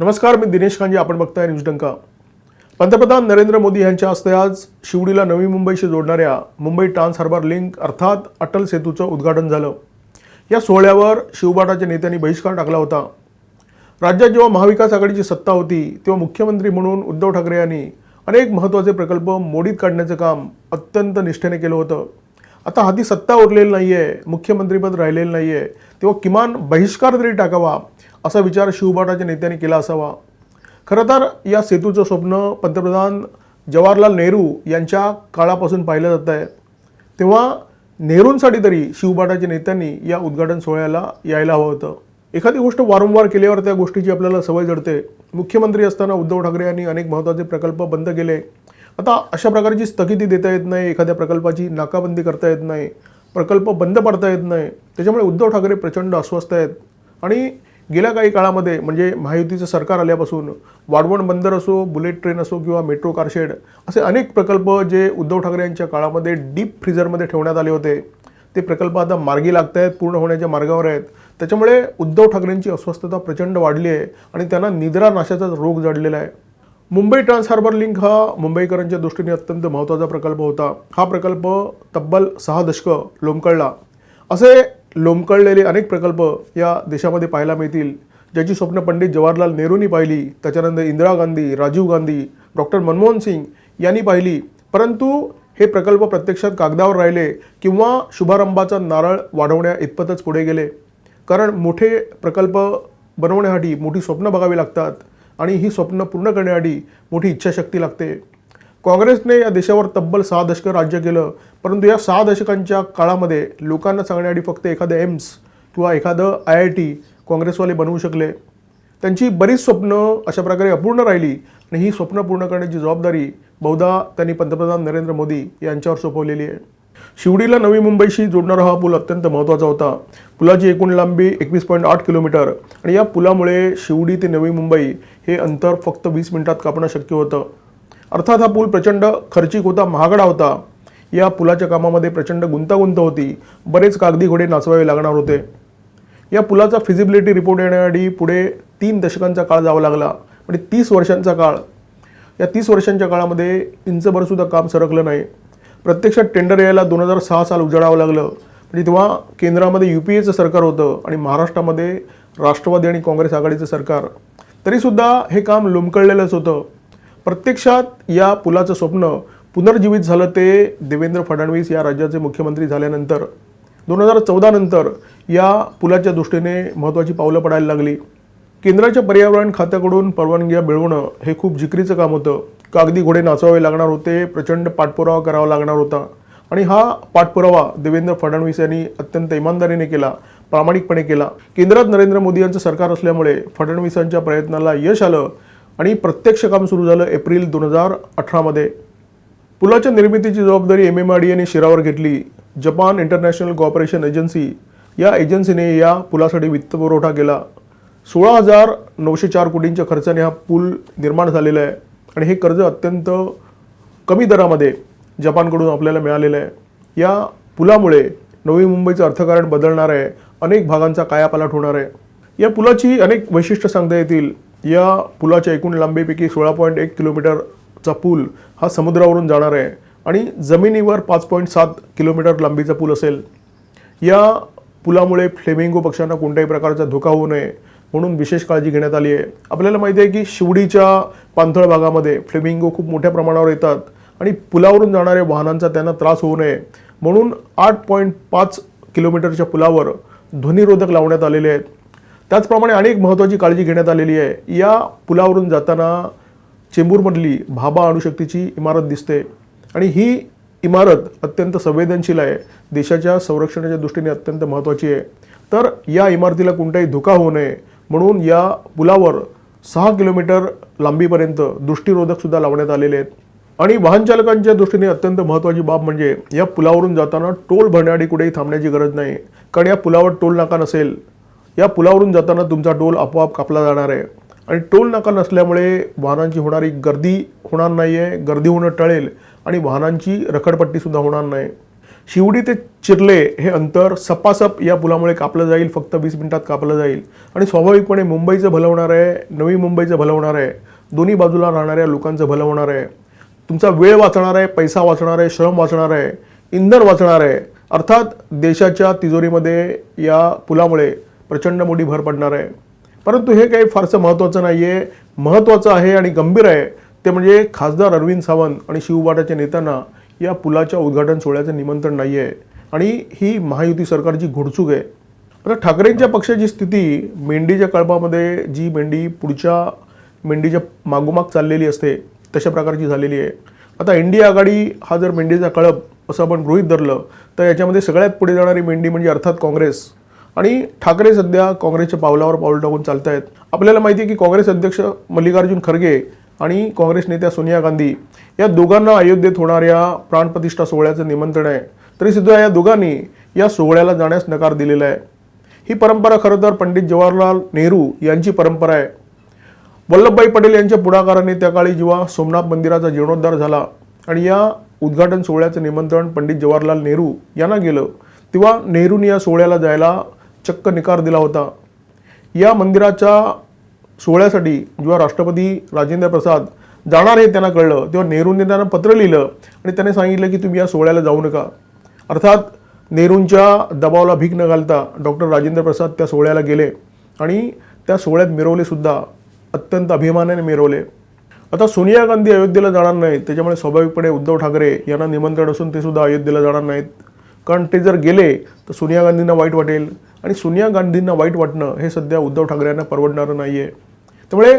नमस्कार मी दिनेश खांजे आपण बघताय न्यूज डंका. पंतप्रधान नरेंद्र मोदी यांच्या हस्ते आज शिवडीला नवी मुंबईशी जोडणाऱ्या मुंबई ट्रान्स हार्बर लिंक अर्थात अटल सेतूचं उद्घाटन झालं. या सोहळ्यावर शिवबाटाच्या नेत्यांनी बहिष्कार टाकला होता. राज्यात जेव्हा महाविकास आघाडीची सत्ता होती तेव्हा मुख्यमंत्री म्हणून उद्धव ठाकरे यांनी अनेक महत्त्वाचे प्रकल्प मोडीत काढण्याचं काम अत्यंत निष्ठेने केलं होतं. आता हाती सत्ता उरलेली नाही आहे मुख्यमंत्रीपद राहिलेलं नाही आहे तेव्हा किमान बहिष्कार तरी टाकावा असा विचार शिवबाटाच्या नेत्यांनी केला असावा. खरं तर या सेतूचं स्वप्न पंतप्रधान जवाहरलाल नेहरू यांच्या काळापासून पाहिलं जात आहे. तेव्हा नेहरूंसाठी तरी शिवबाटाच्या नेत्यांनी या उद्घाटन सोहळ्याला यायला हवं होतं. एखादी गोष्ट वारंवार केल्यावर त्या गोष्टीची आपल्याला सवय जडते. मुख्यमंत्री असताना उद्धव ठाकरे यांनी अनेक महत्त्वाचे प्रकल्प बंद केले. आता अशा प्रकारची स्थगिती देता येत नाही एखाद्या प्रकल्पाची नाकाबंदी करता येत नाही प्रकल्प बंद पडता येत नाही. त्याच्यामुळे उद्धव ठाकरे प्रचंड अस्वस्थ आहेत. आणि गेल्या काही काळामध्ये म्हणजे महायुतीचं सरकार आल्यापासून वाढवण बंदर असो बुलेट ट्रेन असो किंवा मेट्रो कारशेड असे अनेक प्रकल्प जे उद्धव ठाकरे यांच्या काळामध्ये डीप फ्रीझरमध्ये ठेवण्यात आले होते. ते प्रकल्प आता मार्गी लागत आहेत पूर्ण होण्याच्या मार्गावर आहेत. त्याच्यामुळे उद्धव ठाकरेंची अस्वस्थता प्रचंड वाढली आहे आणि त्यांना निद्रा नाशाचा रोग जडलेला आहे. मुंबई ट्रान्स हार्बर लिंक हा मुंबईकरांच्या दृष्टीने अत्यंत महत्त्वाचा प्रकल्प होता. हा प्रकल्प तब्बल सहा दशकं लोंबकळला. असे लोंबकळलेले अनेक प्रकल्प या देशामध्ये पाहायला मिळतील. ज्याची स्वप्न पंडित जवाहरलाल नेहरूंनी पाहिली त्याच्यानंतर इंदिरा गांधी राजीव गांधी डॉक्टर मनमोहन सिंग यांनी पाहिली. परंतु हे प्रकल्प प्रत्यक्षात कागदावर राहिले किंवा शुभारंभाचा नारळ वाढवण्या इतपतच पुढे गेले. कारण मोठे प्रकल्प बनवण्यासाठी मोठी स्वप्न बघावी लागतात आणि ही स्वप्न पूर्ण करण्यासाठी मोठी इच्छाशक्ती लागते. काँग्रेसने या देशावर तब्बल सहा दशकं राज्य केलं परंतु या सहा दशकांच्या काळामध्ये लोकांना सांगण्यासाठी फक्त एखादं एम्स किंवा एखादं आय आय टी काँग्रेसवाले बनवू शकले. त्यांची बरीच स्वप्न अशा प्रकारे अपूर्ण राहिली आणि ही स्वप्न पूर्ण करण्याची जबाबदारी बहुधा त्यांनी पंतप्रधान नरेंद्र मोदी यांच्यावर सोपवलेली आहे. शिवडीला नवी मुंबईशी जोडणारा हा पूल अत्यंत महत्त्वाचा होता. पुलाची एकूण लांबी एकवीस पॉईंट आठ किलोमीटर आणि या पुलामुळे शिवडी ते नवी मुंबई हे अंतर फक्त वीस मिनिटात कापणं शक्य होतं. अर्थात हा पूल प्रचंड खर्चिक होता महागडा होता. या पुलाच्या कामामध्ये प्रचंड गुंतागुंत होती. बरेच कागदी घोडे नाचवावे लागणार होते. या पुलाचा फिजिबिलिटी रिपोर्ट येण्यासाठी पुढे तीन दशकांचा काळ जावा लागला. म्हणजे तीस वर्षांचा काळ. या तीस वर्षांच्या काळामध्ये इंचभरसुद्धा काम सरकलं नाही. प्रत्यक्षात टेंडर यायला दोन हजार सहा साल उजाडावं लागलं. म्हणजे तेव्हा केंद्रामध्ये यू पी एचं सरकार होतं आणि महाराष्ट्रामध्ये राष्ट्रवादी आणि काँग्रेस आघाडीचं सरकार. तरीसुद्धा हे काम लोंबकळलेलंच होतं. प्रत्यक्षात या पुलाचं स्वप्न पुनर्जीवित झालं ते देवेंद्र फडणवीस या राज्याचे मुख्यमंत्री झाल्यानंतर. दोन हजार चौदा नंतर या पुलाच्या दृष्टीने महत्त्वाची पावलं पडायला लागली. केंद्राच्या पर्यावरण खात्याकडून परवानग्या मिळवणं हे खूप जिकरीचं काम होतं. कागदी घोडे नाचवावे लागणार होते प्रचंड पाठपुरावा करावा लागणार होता. आणि हा पाठपुरावा देवेंद्र फडणवीस यांनी अत्यंत इमानदारीने केला प्रामाणिकपणे केला. केंद्रात नरेंद्र मोदी यांचं सरकार असल्यामुळे फडणवीसांच्या प्रयत्नाला यश आलं आणि प्रत्यक्ष काम सुरू झालं एप्रिल दोन हजार अठरामध्ये पुलाच्या निर्मितीची जबाबदारी एम एम आर डी एने शिरावर घेतली. जपान इंटरनॅशनल कॉपरेशन एजन्सी या एजन्सीने या पुलासाठी वित्तपुरवठा केला. सोळा हजार नऊशे चार कोटींच्या खर्चाने हा पूल निर्माण झालेला आहे आणि हे कर्ज अत्यंत कमी दरामध्ये जपानकडून आपल्याला मिळालेलं आहे. या पुलामुळे नवी मुंबईचं अर्थकारण बदलणार आहे. अनेक भागांचा कायापालट होणार आहे. या पुलाची अनेक वैशिष्ट्य सांगता येतील. या पुलाच्या एकूण लांबीपैकी सोळा पॉईंट एक किलोमीटरचा पूल हा समुद्रावरून जाणार आहे आणि जमिनीवर पाच पॉईंट सात किलोमीटर लांबीचा पूल असेल. या पुलामुळे फ्लेमिंगो पक्ष्यांना कोणत्याही प्रकारचा धोका होऊ नये म्हणून विशेष काळजी घेण्यात आली आहे. आपल्याला माहिती आहे की शिवडीच्या पांथळ भागामध्ये फ्लेमिंगो खूप मोठ्या प्रमाणावर येतात आणि पुलावरून जाणाऱ्या वाहनांचा त्यांना त्रास होऊ नये म्हणून आठ पॉईंट पाच किलोमीटरच्या पुलावर ध्वनिरोधक लावण्यात आलेले आहेत. त्याचप्रमाणे अनेक महत्त्वाची काळजी घेण्यात आलेली आहे. या पुलावरून जाताना चेंबूरमधली भाभा अणुशक्तीची इमारत दिसते. आणि ही इमारत अत्यंत संवेदनशील आहे. देशाच्या संरक्षणाच्या दृष्टीने अत्यंत महत्त्वाची आहे. तर या इमारतीला कोणताही धोका होऊ नये. म्हणून या पुलावर सहा किलोमीटर लांबीपर्यंत दृष्टीरोधकसुद्धा लावण्यात आलेले आहेत. आणि वाहनचालकांच्या दृष्टीने अत्यंत महत्त्वाची बाब म्हणजे या पुलावरून जाताना टोल भरण्यासाठी कुठेही थांबण्याची गरज नाही. कारण या पुलावर टोल नाका नसेल. या पुलावरून जाताना तुमचा टोल आपोआप कापला जाणार आहे. आणि टोल नाका नसल्यामुळे वाहनांची होणारी गर्दी होणार नाही आहे गर्दी होणं टळेल आणि वाहनांची रखडपट्टीसुद्धा होणार नाही. शिवडी ते चिरले हे अंतर सपासप या पुलामुळे कापलं जाईल फक्त वीस मिनिटात कापलं जाईल. आणि स्वाभाविकपणे मुंबईचं भलं होणार आहे नवी मुंबईचं भलं होणार आहे. दोन्ही बाजूला राहणाऱ्या लोकांचं भलं होणार आहे. तुमचा वेळ वाचणार आहे पैसा वाचणार आहे श्रम वाचणार आहे इंधन वाचणार आहे. अर्थात देशाच्या तिजोरीमध्ये या पुलामुळे प्रचंड मोठी भर पडणार आहे. परंतु हे काही फारसं महत्त्वाचं नाही आहे महत्त्वाचं आहे आणि गंभीर आहे. ते म्हणजे खासदार अरविंद सावंत आणि शिवबाटाच्या नेत्यांना या पुलाच्या उद्घाटन सोहळ्याचं निमंत्रण नाही आहे आणि ही महायुती सरकारची घोडचूक आहे. आता ठाकरेंच्या पक्षाची स्थिती मेंढीच्या कळपामध्ये जी मेंढी पुढच्या मेंढीच्या मागोमाग चाललेली असते तशा प्रकारची झालेली आहे. आता इंडिया आघाडी हा जर मेंढीचा कळप असं आपण गृहीत धरलं तर याच्यामध्ये सगळ्यात पुढे जाणारी मेंढी म्हणजे अर्थात काँग्रेस. आणि ठाकरे सध्या काँग्रेसच्या पावलावर पाऊल टाकून चालत आहेत आपल्याला माहिती आहे की काँग्रेस अध्यक्ष मल्लिकार्जुन खरगे आणि काँग्रेस नेत्या सोनिया गांधी या दोघांना अयोध्येत होणाऱ्या प्राणप्रतिष्ठा सोहळ्याचं निमंत्रण आहे. तरीसुद्धा या दोघांनी या सोहळ्याला जाण्यास नकार दिलेला आहे. ही परंपरा खरं तर पंडित जवाहरलाल नेहरू यांची परंपरा आहे. वल्लभभाई पटेल यांच्या पुढाकाराने त्या काळी जेव्हा सोमनाथ मंदिराचा जीर्णोद्धार झाला आणि या उद्घाटन सोहळ्याचं निमंत्रण पंडित जवाहरलाल नेहरू यांना गेलं तेव्हा नेहरूंनी या सोहळ्याला जायला चक्क निकार दिला होता. या मंदिराच्या सोहळ्यासाठी जेव्हा राष्ट्रपती राजेंद्र प्रसाद जाणार हे त्यांना कळलं तेव्हा नेहरूंनी त्यांना पत्र लिहिलं आणि त्याने सांगितलं की तुम्ही या सोहळ्याला जाऊ नका. अर्थात नेहरूंच्या दबावाला भीक न घालता डॉक्टर राजेंद्र प्रसाद त्या सोहळ्याला गेले आणि त्या सोहळ्यात मिरवलेसुद्धा अत्यंत अभिमानाने मिरवले. आता सोनिया गांधी अयोध्येला जाणार नाहीत त्याच्यामुळे स्वाभाविकपणे उद्धव ठाकरे यांना निमंत्रण असून ते सुद्धा अयोध्येला जाणार नाहीत. कारण ते जर गेले तर सोनिया गांधींना वाईट वाटेल. आणि सोनिया गांधींना वाईट वाटणं हे सध्या उद्धव ठाकरेंना परवडणारं नाही आहे त्यामुळे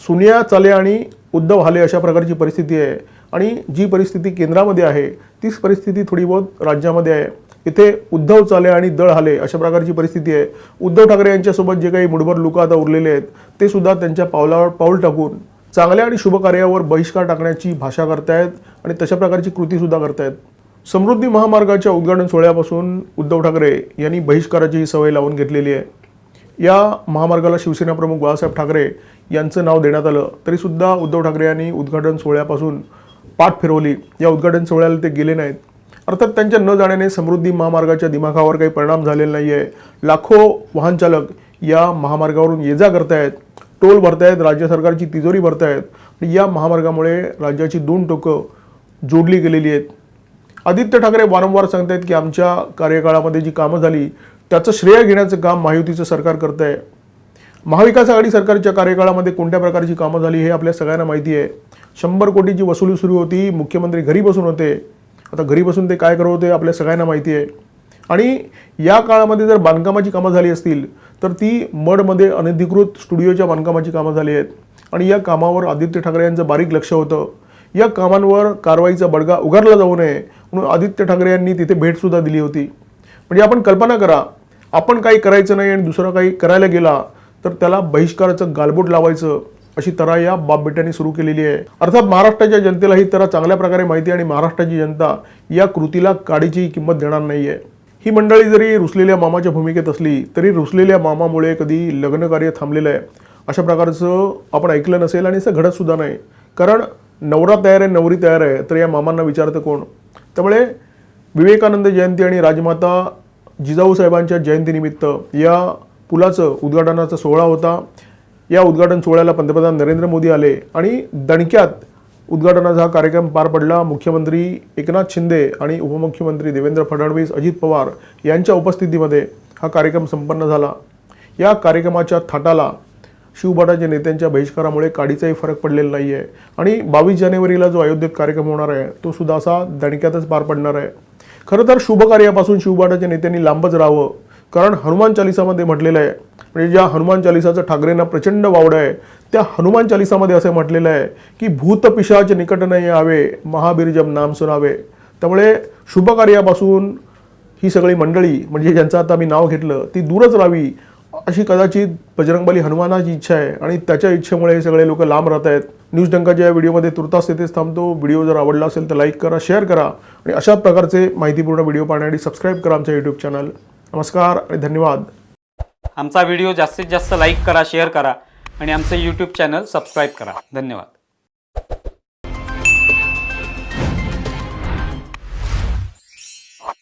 सोनिया चाले आणि उद्धव हाले अशा प्रकारची परिस्थिती आहे. आणि जी परिस्थिती केंद्रामध्ये आहे तीच परिस्थिती थोडी बहुत राज्यामध्ये आहे. इथे उद्धव चाले आणि दळ हाले अशा प्रकारची परिस्थिती आहे. उद्धव ठाकरे यांच्यासोबत जे काही मुठभर लोक आता उरलेले आहेत ते सुद्धा त्यांच्या पावलावर पाऊल टाकून चांगल्या आणि शुभकार्यावर बहिष्कार टाकण्याची भाषा करतायत आणि तशा प्रकारची कृतीसुद्धा करतायत. समृद्धी महामार्गाच्या उद्घाटन सोहळ्यापासून उद्धव ठाकरे यांनी बहिष्काराची ही सवय लावून घेतलेली आहे. या महामार्गाला शिवसेना प्रमुख बाळासाहेब ठाकरे यांचं नाव देण्यात आलं तरीसुद्धा उद्धव ठाकरे यांनी उद्घाटन सोहळ्यापासून पाठ फिरवली. या उद्घाटन सोहळ्याला ते गेले नाहीत. अर्थात त्यांच्या न जाण्याने समृद्धी महामार्गाच्या दिमाखावर काही परिणाम झालेला नाही आहे लाखो वाहनचालक या महामार्गावरून ये जा करतायत टोल भरतायत राज्य सरकारची तिजोरी भरतायत. आणि या महामार्गामुळे राज्याची दोन टोकं जोडली गेलेली आहेत. आदित्य ठाकरे वारंवार सांगतायत की आमच्या कार्यकाळामध्ये जी कामं झाली त्याचं श्रेय घेण्याचं काम महायुतीचं सरकार करत आहे महाविकास आघाडी सरकारच्या कार्यकाळामध्ये कोणत्या प्रकारची कामं झाली हे आपल्या सगळ्यांना माहिती आहे. शंभर कोटीची वसुली सुरू होती मुख्यमंत्री घरी बसून होते. आता घरी बसून ते काय करत होते आपल्या सगळ्यांना माहिती आहे. आणि या काळामध्ये जर बांधकामाची कामं झाली असतील तर ती मडमध्ये अनधिकृत स्टुडिओच्या बांधकामाची कामं झाली आहेत. आणि या कामावर आदित्य ठाकरे यांचं बारीक लक्ष होतं. या कामांवर कारवाईचा बडगा उगारला जाऊ नये म्हणून आदित्य ठाकरे यांनी तिथे भेटसुद्धा दिली होती. म्हणजे आपण कल्पना करा आपण काही करायचं नाही आणि दुसरं काही करायला गेला तर त्याला बहिष्काराचं गालबोट लावायचं अशी तरा या बापबेट्यांनी सुरू केलेली आहे. अर्थात महाराष्ट्राच्या जनतेला ही तरा चांगल्या प्रकारे माहिती आहे आणि महाराष्ट्राची जनता या कृतीला काडीची किंमत देणार नाही आहे ही मंडळी जरी रुसलेल्या मामाच्या भूमिकेत असली तरी रुसलेल्या मामामुळे कधी लग्नकार्य थांबलेलं आहे. अशा प्रकारचं आपण ऐकलं नसेल आणि असं घडतसुद्धा नाही. कारण नवरा तयार आहे नवरी तयार आहे तर या मामांना विचारतं कोण? त्यामुळे विवेकानंद जयंती आणि राजमाता जिजाऊ साहेबांच्या जयंतीनिमित्त या पुलाचं उद्घाटनाचा सोहळा होता. या उद्घाटन सोहळ्याला पंतप्रधान नरेंद्र मोदी आले आणि दणक्यात उद्घाटनाचा हा कार्यक्रम पार पडला. मुख्यमंत्री एकनाथ शिंदे आणि उपमुख्यमंत्री देवेंद्र फडणवीस अजित पवार यांच्या उपस्थितीमध्ये हा कार्यक्रम संपन्न झाला. या कार्यक्रमाच्या थाटाला शिवबाटाच्या नेत्यांच्या बहिष्कारामुळे काडीचाही फरक पडलेला नाही आहे आणि बावीस जानेवारीला जो अयोध्येत कार्यक्रम होणार आहे तो सुद्धा असा दणक्यातच पार पडणार आहे. खरं तर शुभकार्यापासून शिवबाटाच्या नेत्यांनी लांबच राहावं कारण हनुमान चालिसामध्ये म्हटलेलं आहे. म्हणजे ज्या हनुमान चालिसाचं ठाकरेंना प्रचंड वावड आहे त्या हनुमान चालिसामध्ये असं म्हटलेलं आहे की भूत पिशाच निकट नाही यावे महाबीर जब नाम सुनावे. त्यामुळे शुभकार्यापासून ही सगळी मंडळी म्हणजे ज्यांचं आता मी नाव घेतलं ती दूरच राहावी अशी कदाचित बजरंगबली हनुमानाची इच्छा आहे आणि त्याच्या इच्छेमुळे हे सगळे लोक लांब राहत आहेत. न्यूज डंकाच्या या व्हिडिओमध्ये तुर्तास तेथेच थांबतो. व्हिडिओ जर आवडला असेल तर लाईक करा शेअर करा आणि अशा प्रकारचे माहितीपूर्ण व्हिडिओ पाहण्यासाठी सबस्क्राईब करा आमच्या यूट्यूब चॅनल नमस्कार आणि धन्यवाद. आमचा व्हिडिओ जास्तीत जास्त लाईक करा शेअर करा आणि आमचं यूट्यूब चॅनल सबस्क्राईब करा. धन्यवाद.